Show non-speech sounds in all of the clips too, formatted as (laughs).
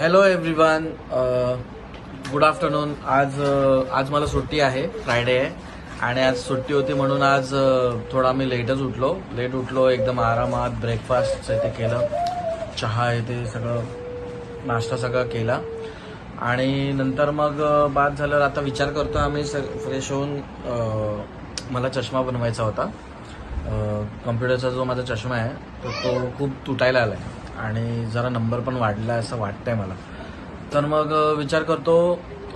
Hello everyone good afternoon आज uh, आज मला सुट्टी आहे. फ्रायडे आहे. आणि आज सुट्टी होती म्हणून आज uh, थोडा मी लेटच उठलो. लेट उठलो एकदम आरामात ब्रेकफास्ट ते केलं. चहा आहे ते सगळं नाश्ता सगळं केला. आणि नंतर मग uh, बाद झालं आता विचार करतो आम्ही फ्रेश होऊन मला चष्मा बनवायचा होता. कम्प्युटरचा जो माझा चष्मा आहे तो तो खूप तुटायला आला आहे आणि जरा नंबर पण वाढला आहे असं वाटतंय मला. तर मग विचार करतो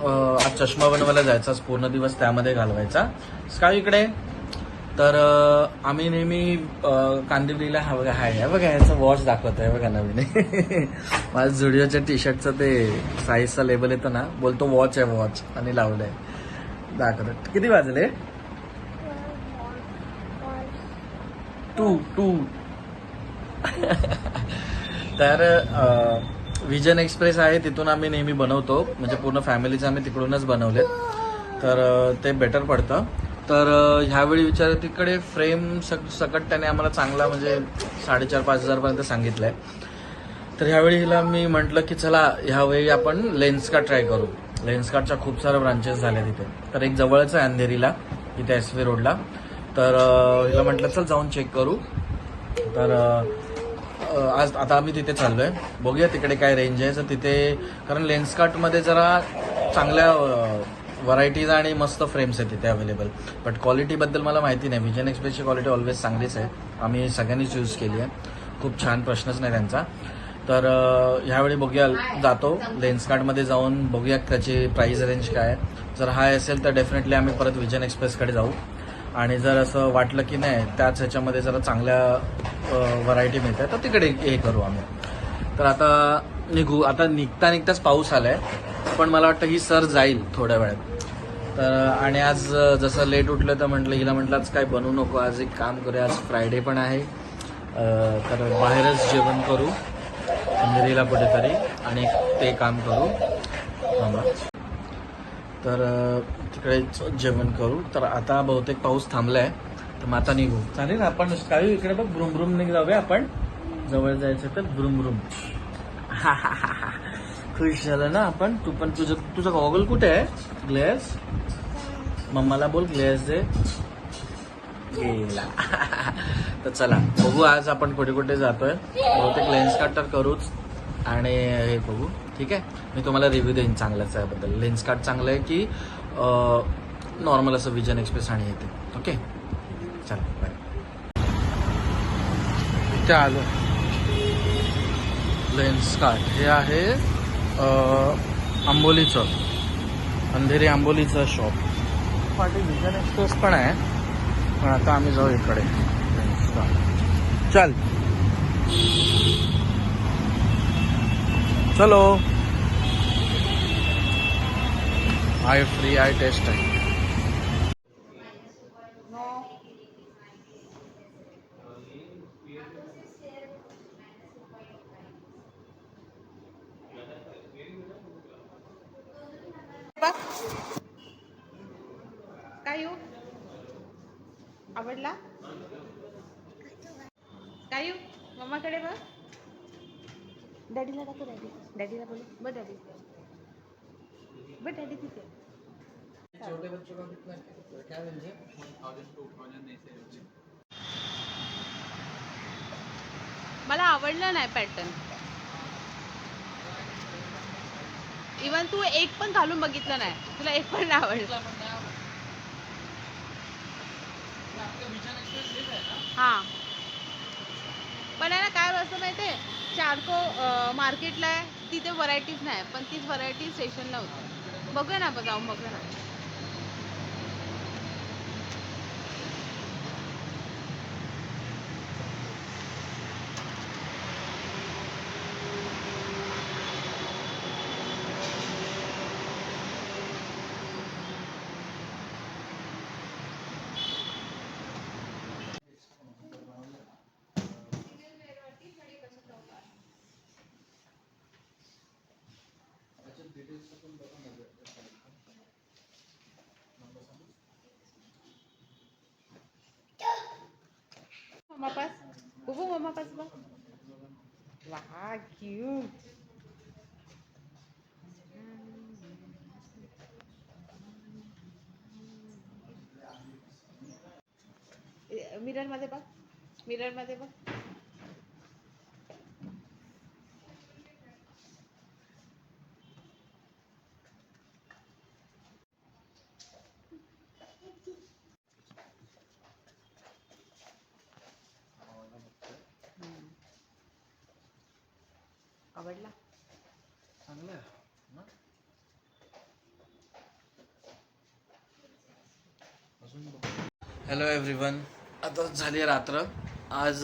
आज चष्मा बनवायला जायचा पूर्ण दिवस त्यामध्ये घालवायचा. काय इकडे. तर आम्ही नेहमी कांदिवलीला हा बघा हाय बघा ह्याचं वॉच दाखवत आहे बघा नवीन. (laughs) माझ्या झुडिओच्या टी शर्टचं ते साईजचा लेबल येतं ना बोलतो वॉच आहे वॉच आणि लावलंय. दाखवत. किती वाजले? टू टू (laughs) तर विजन एक्सप्रेस आहे तिथून आम्ही नेहमी बनवतो. म्हणजे पूर्ण फॅमिलीचं आम्ही तिकडूनच बनवले तर ते बेटर पडतं. तर ह्यावेळी विचार तिकडे फ्रेम सक सकट त्याने आम्हाला चांगला म्हणजे साडेचार पाच हजारपर्यंत सांगितलं आहे तर ह्यावेळी हिला मी म्हटलं की चला ह्यावेळी आपण लेन्सकार्ट ट्राय करू. लेन्सकार्टच्या खूप साऱ्या ब्रांचेस झाल्या तिथे तर एक जवळच आहे अंधेरीला इथे एस व्ही रोडला तर हिला म्हटलं चल जाऊन चेक करू. तर आज आता आम्ही तिथे चाललोय. बघूया तिकडे काय रेंज आहे. तर तिथे कारण लेन्सकार्टमध्ये जरा चांगल्या व्हरायटीज आणि मस्त फ्रेम्स आहेत तिथे अवेलेबल बट क्वालिटीबद्दल मला माहिती नाही. विजन एक्सप्रेसची क्वालिटी ऑलवेज चांगलीच आहे. आम्ही सगळ्यांनीच यूज केली आहे. खूप छान प्रश्नच नाही त्यांचा. तर ह्यावेळी बघूया. जातो. लेन्सकार्टमध्ये जाऊन बघूया त्याची प्राईस रेंज काय आहे. जर हाय असेल तर डेफिनेटली आम्ही परत विजन एक्सप्रेसकडे जाऊ. आणि जर असं वाटलं की नाही त्याच ह्याच्यामध्ये जरा चांगल्या व्हरायटी मिळते तर तिकडे हे करू आम्ही. तर आता निघू आता निघता निघताच पाऊस आलाय पण मला वाटतं ही सर जाईल थोड्या वेळात. तर आणि आज जसं लेट उठलं तर म्हटलं हिला म्हटलं आज काय बनवू नको आज एक काम करूया आज फ्रायडे पण आहे. तर बाहेरच जेवण करू अंधेरीला कुठेतरी आणि ते काम करू. हां तर अ, तिकडेच जेवण करू. तर आता बहुतेक पाऊस थांबलाय. तर मग आता निघू. चालेल आपण काही इकडे बघ ब्रुम ब्रुम निघ जाऊया आपण. जवळ जायचं तर ब्रुम ब्रुम. खुश झालं ना आपण? तू पण तुझं तुझा गॉगल कुठे आहे? ग्लेस? मम्माला बोल ग्लेस दे. गेला. तर चला बघू आज आपण कुठे कुठे जातोय. बहुतेक लेन्स तर करूच. आणि हे बघू. ठीक आहे? मी तुम्हाला रिव्ह्यू देईन चांगल्याच याबद्दल लेन्स कार्ड चांगलं आहे की नॉर्मल असं विजन एक्सप्रेस आणि येते ओके चला बाय आलो. लेन्स कार्ड हे आहे अं, आंबोलीचं. अंधेरी आंबोलीचं शॉप पाठी विजन एक्सप्रेस पण आहे. पण आता आम्ही जाऊ इकडे. चल. चलो। आय फ्री आय टेस्ट आहे काय येऊ आवडला? काय येऊ मम्माकडे बघ. डॅडीला दाखव डॅडी डॅडीला बोलू बघ डॅडी बघ डॅडी तिथे. छोटे बच्चों का कितना क्या रेंज है? मला आवडलं नाही पॅटर्न इवन तू एक पण घालून बघितलं नाही. तुला एक पण नाही आवडलं. हा पण आहे ना? काय असं माहितीये? चारको मार्केटला आहे. तिथे व्हरायटीज नाही पण तीच व्हरायटी स्टेशनला होती. बघूया ना आपण जाऊन बघूया ना. mamapas? Bubu, mamapas ba? Wah, cute! Mirror मध्ये बघ मिरर आवडला? चांगलं ना? हॅलो एव्हरीवन आता झाली आहे रात्र. आज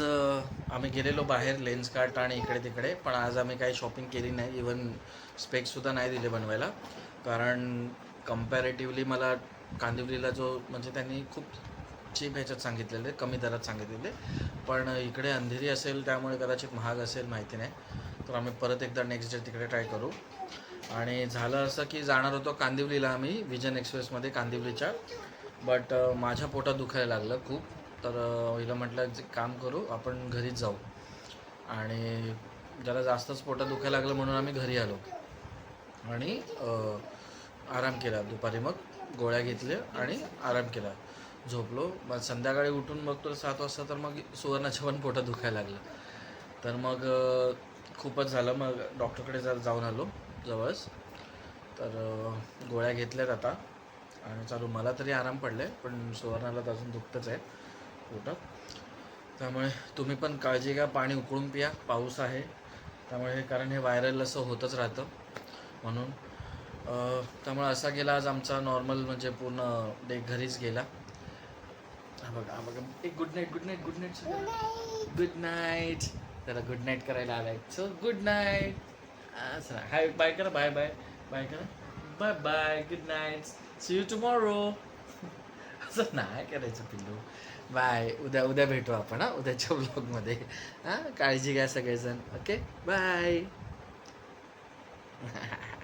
आम्ही गेलेलो बाहेर लेन्स कार्ट आणि इकडे तिकडे पण आज आम्ही काही शॉपिंग केली नाही. इवन स्पेक्ससुद्धा नाही दिले बनवायला. कारण कम्पॅरेटिव्हली मला कांदिवलीला जो म्हणजे त्यांनी खूप चीप ह्याच्यात सांगितलेले कमी दरात सांगितलेले. पण इकडे अंधेरी असेल त्यामुळे कदाचित महाग असेल माहिती नाही. तर आम्ही परत एकदा नेक्स्ट डे तिकडे ट्राय करू. आणि झालं असं की जाणार होतो कांदिवलीला आम्ही विजन एक्सप्रेसमध्ये कांदिवलीच्या. बट माझ्या पोटात दुखायला लागलं खूप. तर हिला म्हटलं जे काम करू आपण घरीच जाऊ. आणि ज्याला जास्तच पोटात दुखायला लागलं म्हणून आम्ही घरी आलो. आणि आराम केला. दुपारी मग गोळ्या घेतल्या आणि आराम केला. झोपलो. मग संध्याकाळी उठून बघतो सात वाजता तर मग सुवर्णाच्या पण पोटात दुखायला लागलं. तर मग खूपच झालं. मग डॉक्टरकडे जर जाऊन आलो जवळच तर गोळ्या घेतल्यात आता. आणि चालू मला तरी आराम पडले पण सुवर्णाला तर अजून दुखतच आहे पोटात. त्यामुळे तुम्ही पण काळजी घ्या पाणी उकळून पिया पाऊस आहे. त्यामुळे कारण हे व्हायरल असं होतच राहतं म्हणून. त्यामुळे असा गेला आज आमचा नॉर्मल म्हणजे पूर्ण डे घरीच गेला. बघा हा बघा. एक good night good night good night good night त्याला गुड नाईट करायला आलाय. सो गुड नाईट असं हाय बाय करा बाय बाय बाय करा. Bye bye good night see you tomorrow असं नाही करायचं पिल्लू. बाय उद्या उद्या भेटू आपण हां. उद्याच्या ब्लॉगमध्ये हां काळजी घ्या सगळेजण. Okay bye (laughs)